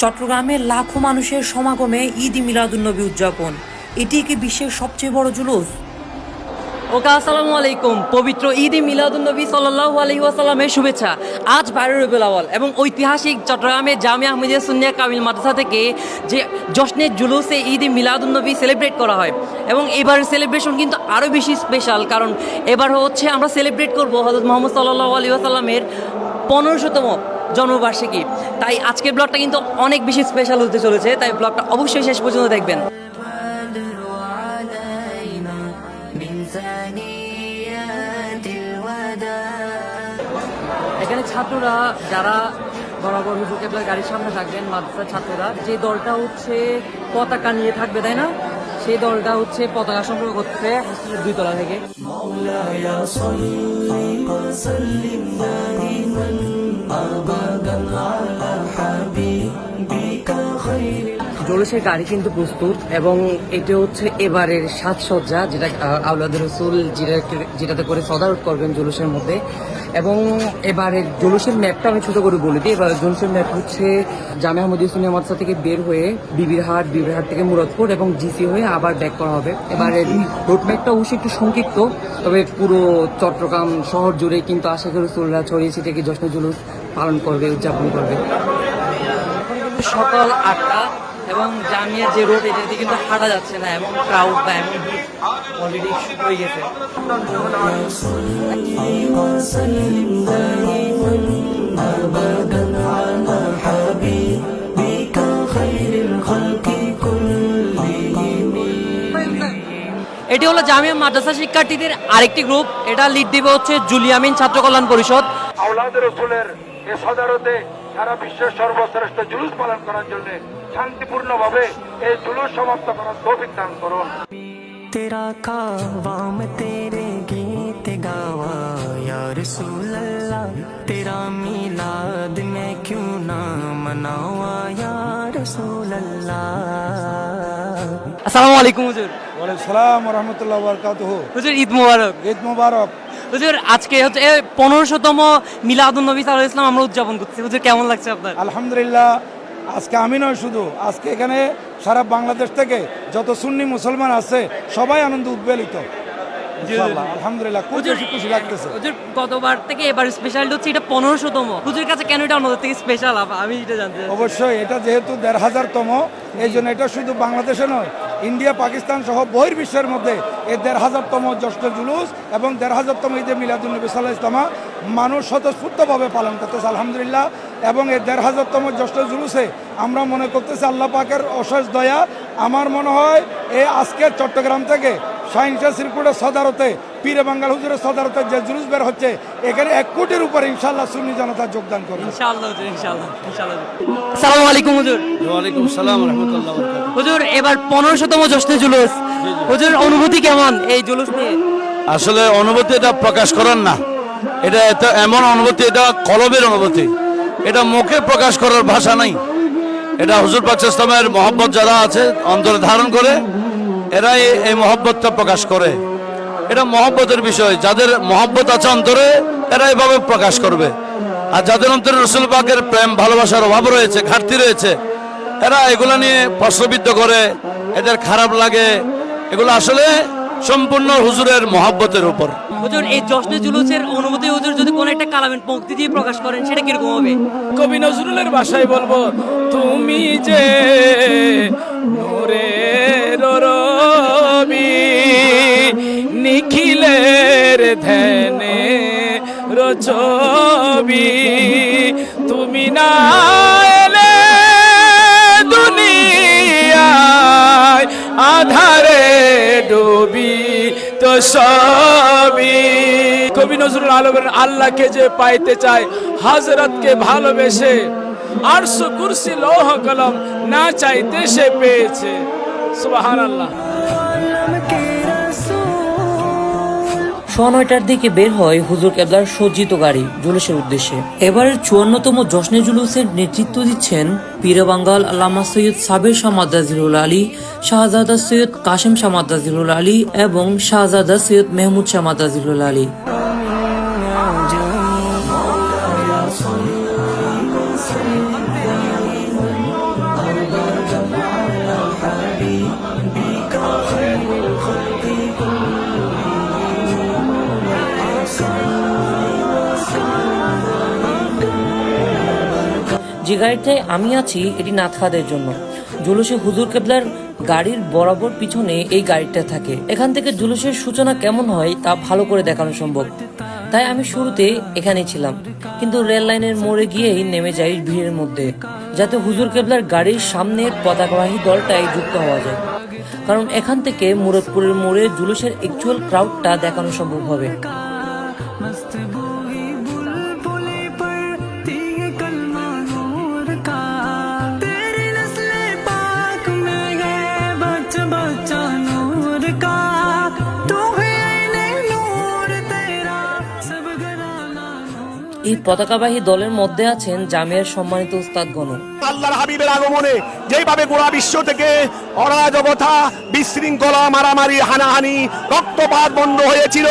চট্টগ্রামে লাখো মানুষের সমাগমে ঈদ মিলাদুন্নবী উদযাপন। এটি কি বিশ্বের সবচেয়ে বড় জুলুস। ওকে, আসসালামু আলাইকুম। পবিত্র ঈদ মিলাদুন্নবী সাল্লাল্লাহু আলাইহি ওয়াসাল্লামের শুভেচ্ছা। আজ বাইরে রবিউল আওয়াল এবং ঐতিহাসিক চট্টগ্রামের জামিয়া আহমেদিয়া সুন্নিয়া কামিল মাদ্রাসা থেকে যে জশ্নের জুলুসে ঈদ মিলাদুন্নবী সেলিব্রেট করা হয়। এবং এবারের সেলিব্রেশন কিন্তু আরও বেশি স্পেশাল, কারণ এবার হচ্ছে আমরা সেলিব্রেট করব হজরত মোহাম্মদ সাল্লাল্লাহু আলাইহি ওয়াসাল্লামের পনেরোশোতম জন্মবার্ষিকী। তাই আজকের ব্লগটা কিন্তু অনেক বেশি স্পেশাল হতে চলেছে, তাই ব্লগটা অবশ্যই শেষ পর্যন্ত দেখবেন। এখানে ছাত্ররা যারা বরাবর গাড়ির সামনে থাকবেন, মাদ্রাসার ছাত্ররা, যে দলটা হচ্ছে পতাকা নিয়ে থাকবে, তাই না? সেই দলটা হচ্ছে পতাকা সংগ্রহ করছে হসপিটালের দুই তলা থেকে مولاي صل وسلم دائما ابدا على حبيبك خير জলসের গাড়ি কিন্তু প্রস্তুত এবং এটা হচ্ছে এবারের সাজসজ্জা, যেটা আউলাদ রসুল যেটা যেটাতে করে সদারত করবেন জলুসের মধ্যে। এবং এবারের জলুসের ম্যাপটা আমি ছোট করে বলে দিই। এবার জলুসের ম্যাপ হচ্ছে জামে আহমদ ইসলামিয়া মাদ্রাসা থেকে বের হয়ে বিবিরহাট বিবিরহাট থেকে মুরাদপুর এবং জিসি হয়ে আবার ব্যাক করা হবে। এবারের রোড ম্যাপটা অবশ্যই একটু সংক্ষিপ্ত, তবে পুরো চট্টগ্রাম শহর জুড়ে কিন্তু আশা করি রসুল্লাহ ছড়িয়ে ছিটে কি জশ্ন জুলুস পালন করবে, উদযাপন করবে। সকাল আটটা এবং জামিয়া যে রোড এটাতে কিন্তু হাঁটা যাচ্ছে না এবং ক্রাউড বা এমন অলরেডি হয়ে গেছে। এটি হলো জামিয়া মাদ্রাসা শিক্ষার্থীদের আরেকটি গ্রুপ এটা লিড দিবে হচ্ছে জুলিয়ামিন ছাত্র কল্যাণ পরিষদ। আওলাদ রসুলের এ সদারতে সারা বিশ্বের সর্বশ্রেষ্ঠ জুলুস পালন করার জন্য শান্তিপূর্ণভাবে এই জুলুস সমাপ্ত করার তৌফিক দান করুন तेरा कावाम तेरे गीत गावा या रसूल अल्लाह तेरा मिलाद मैं क्यों ना मनावा या रसूल अल्लाह আসসালামু আলাইকুম হুজুর ওয়ালাইকুম সালাম রহমতুল্লাহ বরকাতুহ হুজুর ঈদ মুবারক ঈদ মুবারক হুজুর আজকে হচ্ছে পনেরোশোতম মিলাদুন নবী সাল্লাহ ইসলাম আমরা উদযাপন করছি হুজুর কেমন লাগছে আপনার আলহামদুলিল্লাহ আজকে আমি নয় শুধু আজকে এখানে সারা বাংলাদেশ থেকে যত সুন্নি মুসলমান আছে সবাই আনন্দ উদ্বেলিত। আলহামদুলিল্লাহ খুব বেশি খুশি লাগতেছে। হুজুর গতবার থেকে এবার স্পেশাল হচ্ছে এটা পনেরোশোতম। হুজুর কাছে কেন এটা অন্যদের থেকে স্পেশাল আমি এটা জানতে অবশ্যই এটা যেহেতু দেড় হাজারতম এই জন্য এটা শুধু বাংলাদেশে নয় ইন্ডিয়া পাকিস্তান সহ বহির্বিশ্বের মধ্যে এই দেড় হাজারতম জ্যেষ্ঠ জুলুস এবং দেড় হাজারতম ঈদে মিলাদুলনবী সাল্লাহ ইসলামা মানুষ স্বতঃস্ফূর্তভাবে পালন করতেছে আলহামদুলিল্লাহ। এবং এই দেড় হাজারতম জ্যেষ্ঠ জুলুসে আমরা মনে করতেছি আল্লাহ পাকের অশেষ দয়া। আমার মনে হয় এই আজকে চট্টগ্রাম থেকে সাইন্সা সিরকুটের সদারতে পীরে বাঙ্গাল হুজুরের সদারতে যে জুলুস বের হচ্ছে এখানে এক কোটির উপর ইনশাল্লাহ সুন্নি জনতা যোগদান করবে। ইনশাআল্লাহ ইনশাআল্লাহ ইনশাআল্লাহ আসসালামু আলাইকুম হুজুর। ওয়ালাইকুম সালাম রহমতুল্লাহ হুজুর এবার পনেরোশোতম জশ্নে জুলুস। হুজুর অনুভূতি কেমন এই জুলুস নিয়ে? আসলে অনুভূতি এটা প্রকাশ করার না। এটা এত এমন অনুভূতি এটা কলবের অনুভূতি। এটা মুখে প্রকাশ করার ভাষা নাই। এটা হুজুর ইসলামের মহব্বত যারা আছে, অন্তরে ধারণ করে, এরাই এই মহব্বতটা প্রকাশ করে। এটা মহব্বতের বিষয়। যাদের মহব্বত আছে অন্তরে, এরা এভাবে প্রকাশ করবে। আর যাদের অন্তরে রসুল পাকের প্রেম, ভালোবাসার অভাব রয়েছে, ঘাটতি রয়েছে, এরা এগুলো নিয়ে প্রশ্নবিদ্ধ করে। এদের খারাপ লাগে। এগুলো আসলে সম্পূর্ণ হুজুরের মহাব্বতের উপর। হুজুর এই জশ্নে জুলুসের অনুভূতি হুজুর যদি কোনো একটা কালামের পঙ্ক্তি দিয়ে প্রকাশ করেন সেটা কীরকম হবে? কবি নজরুলের ভাষায় বলব তুমি যে নূরের রবি নিখিলের ধ্যানে রচবি তুমি না এলে দুনিয়ায় আধারে ডুবি তো সবই। কবি নজরুল আলমের আল্লাহকে যে পাইতে চায় হাজরতকে ভালোবেসে আর কুরসি লৌহ কলম না চাইতে সে পেয়েছে। সুবাহ আল্লাহ সোয়া নয়টার দিকে বের হয় হুজুর কেবলার সজ্জিত গাড়ি জুলুসের উদ্দেশ্যে। এবারের চুয়ান্নতম জশ্নে জুলুসের নেতৃত্ব দিচ্ছেন পীরবাঙ্গাল আল্লামা সৈয়দ সাবের জিরুল আলী, শাহজাদা সৈয়দ কাশেম সামাদা জিরুল আলী এবং শাহজাদা সৈয়দ মেহমুদ সামাদা জিরুল আলী। যে গাড়িটায় আমি আছি এটি নাথখাদের জন্য। জুলুসে হুজুর কেবলার গাড়ির বরাবর পিছনে এই গাড়িটা থাকে। এখান থেকে জুলুসের সূচনা কেমন হয় তা ভালো করে দেখানো সম্ভব। তাই আমি শুরুতে এখানেই ছিলাম। কিন্তু রেল লাইনের মোড়ে গিয়েই নেমে যাই ভিড়ের মধ্যে, যাতে হুজুর কেবলার গাড়ির সামনের পতাকাবাহী দলটাই যুক্ত হওয়া যায়। কারণ এখান থেকে মুরাদপুরের মোড়ে জুলুসের অ্যাকচুয়াল ক্রাউডটা দেখানো সম্ভব হবে। এই পতাকাবাহী দলের মধ্যে আছেন জামিয়ার সম্মানিত উস্তাদগণ আল্লাহর হাবিবের আগমনে যেভাবে গোড়া বিশ্ব থেকে অরাজকতা, বিশৃঙ্খলা, মারামারি, হানাহানি, রক্তপাত বন্ধ হয়েছিল,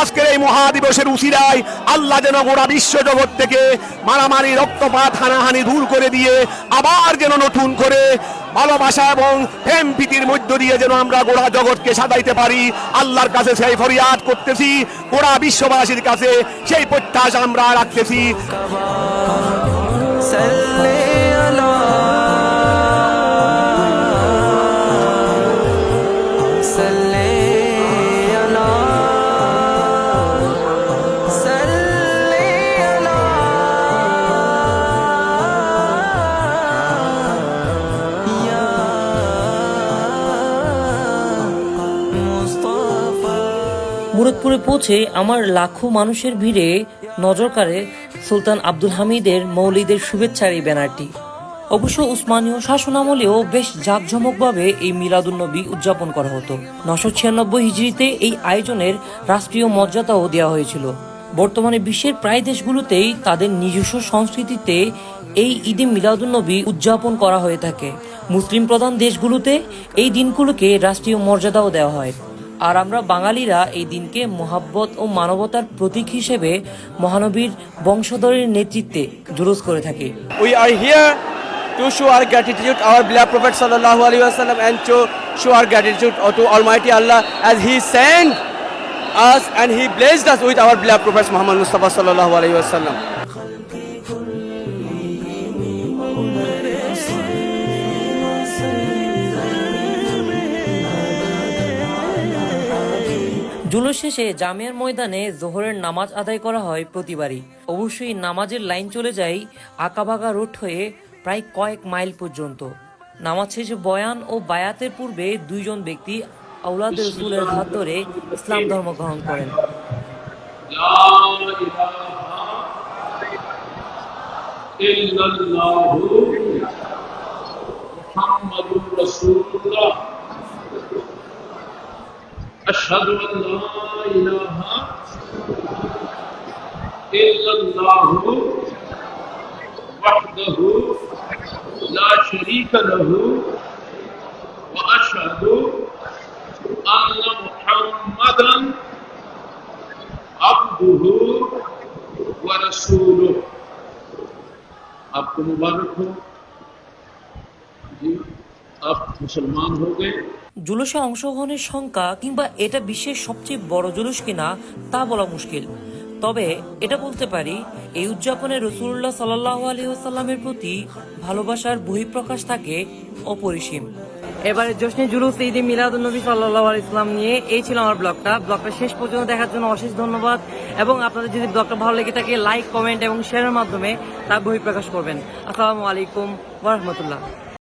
আজকের এই মহাদিবসের উসিরায় আল্লাহ যেন গোড়া বিশ্ব জগৎ থেকে মারামারি, রক্তপাত, হানাহানি দূর করে দিয়ে আবার যেন নতুন করে ভালোবাসা এবং প্রেম প্রীতির মধ্য দিয়ে যেন আমরা গোড়া জগৎকে সাজাইতে পারি। আল্লাহর কাছে সেই ফরিয়াদ করতেছি, গোড়া বিশ্ববাসীর কাছে সেই প্রত্যাশা আমরা রাখতেছি। পৌঁছে আমার লাখো মানুষের ভিড়ে নজর কাড়ে সুলতান আব্দুল হামিদের মৌলিদের শুভেচ্ছার এই ব্যানারটি। অবশ্য উসমানীয় শাসনামলেও বেশ জাঁকজমকভাবে এই মিলাদুন্নবী উদযাপন করা হতো। নশো ছিয়ানব্বই হিজড়িতে এই আয়োজনের রাষ্ট্রীয় মর্যাদাও দেওয়া হয়েছিল। বর্তমানে বিশ্বের প্রায় দেশগুলোতেই তাদের নিজস্ব সংস্কৃতিতে এই ঈদে মিলাদুন্নবী উদযাপন করা হয়ে থাকে। মুসলিম প্রধান দেশগুলোতে এই দিনগুলোকে রাষ্ট্রীয় মর্যাদাও দেওয়া হয়। আর আমরা বাঙালিরা এই দিনকে মহাব্বত ও মানবতার প্রতীক হিসেবে মহানবীর বংশধরের নেতৃত্বে জুলুস করে থাকি। We are here to show our gratitude our beloved prophet সাল্লাহ আলী আসসালাম to show our gratitude to almighty Allah as he sent and he blessed us with our beloved prophet Muhammad Mustafa সাল্লাহ আলী জুলুস শেষে জামিয়ার ময়দানে জোহরের নামাজ আদায় করা হয় প্রতিবারই। অবশ্যই নামাজের লাইন চলে যায় আঁকাবাঁকা রোড হয়ে প্রায় কয়েক মাইল পর্যন্ত। নামাজ শেষে বয়ান ও বায়াতের পূর্বে দুইজন ব্যক্তি আউলাদ রসুলের হাত ধরে ইসলাম ধর্ম গ্রহণ করেন। ইল্লাল্লাহু মুহাম্মাদুর রাসূলুল্লাহ। اشهد ان لا اله الا الله وحده لا شريك له واشهد ان محمدا عبده ورسوله. آپ کو مبارک ہو. جی آپ مسلمان ہو گئے. জুলুসে অংশগ্রহণের সংখ্যা কিংবা এটা বিশ্বের সবচেয়ে বড় জুলুস কিনা তা বলা মুশকিল। তবে এটা বলতে পারি, এই উদযাপনে রসুল্লাহ সাল্লাহ আলহিহাল্লামের প্রতি ভালোবাসার বহিঃপ্রকাশ থাকে অপরিসীম। এবারে জশ্নে জুলুস ঈদ মিলাদুলনবী সাল্লাহ ইসলাম নিয়ে এই ছিল আমার ব্লগটা। ব্লগটা শেষ পর্যন্ত দেখার জন্য অশেষ ধন্যবাদ এবং আপনাদের যদি ব্লগটা ভালো লেগে থাকে, লাইক, কমেন্ট এবং শেয়ারের মাধ্যমে তা বহিঃপ্রকাশ করবেন। আসসালামু আলাইকুম ওরহমতুল্লাহ